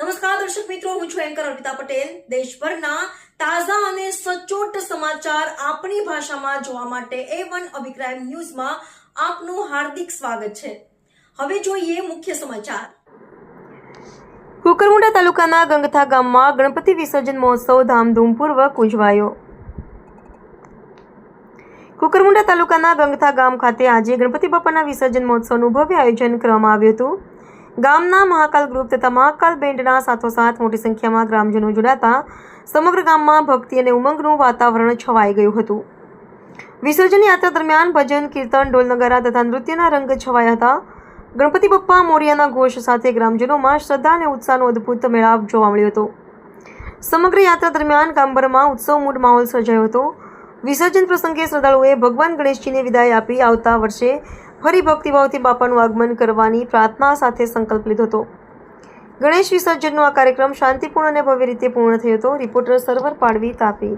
નમસ્કાર, દર્શક મિત્રો, હું છું એન્કર અર્પિતા પટેલ. દેશભરના તાજા અને સચોટ સમાચાર આપણી ભાષામાં જોવા માટે એ વન અભિપ્રાય ન્યૂઝમાં આપનું હાર્દિક સ્વાગત છે. હવે જોઈએ મુખ્ય સમાચાર. કુકરમુંડા તાલુકાના ગંગથા ગામમાં ગણપતિ વિસર્જન મહોત્સવ ધામધૂમપૂર્વક ઉજવાયો. કુકરમુંડા તાલુકાના ગંગથા ગામ ખાતે આજે ગણપતિ બાપાના વિસર્જન મહોત્સવનું ભવ્ય આયોજન કરવામાં આવ્યું હતું. ગામના મહાકાલ ગ્રુપ તથા મહાકાલ બેન્ડના સાથોસાથ મોટી સંખ્યામાં ગ્રામજનો જોડાતા સમગ્ર ગામમાં ભક્તિ અને ઉમંગનું વાતાવરણ છવાઈ ગયું હતું. વિસર્જન યાત્રા દરમિયાન ભજન, કીર્તન ઢોલ નગારા તથા નૃત્યના રંગ છવાયા હતા. ગણપતિ બપ્પા મોરિયાના ઘોષ સાથે ગ્રામજનોમાં શ્રદ્ધા અને ઉત્સાહનો અદ્ભુત મેળાપ જોવા મળ્યો હતો. સમગ્ર યાત્રા દરમિયાન ગામભરમાં ઉત્સવ મૂળ માહોલ સર્જાયો હતો. વિસર્જન પ્રસંગે શ્રદ્ધાળુઓએ ભગવાન ગણેશજીને વિદાય આપી આવતા વર્ષે ફરી ભક્તિભાવથી બાપાનું આગમન કરવાની પ્રાર્થના સાથે સંકલ્પ લીધો હતો. ગણેશ વિસર્જનનો આ કાર્યક્રમ શાંતિપૂર્ણ અને ભવ્ય રીતે પૂર્ણ થયો હતો. રિપોર્ટર સર્વર પાડવી તાપી.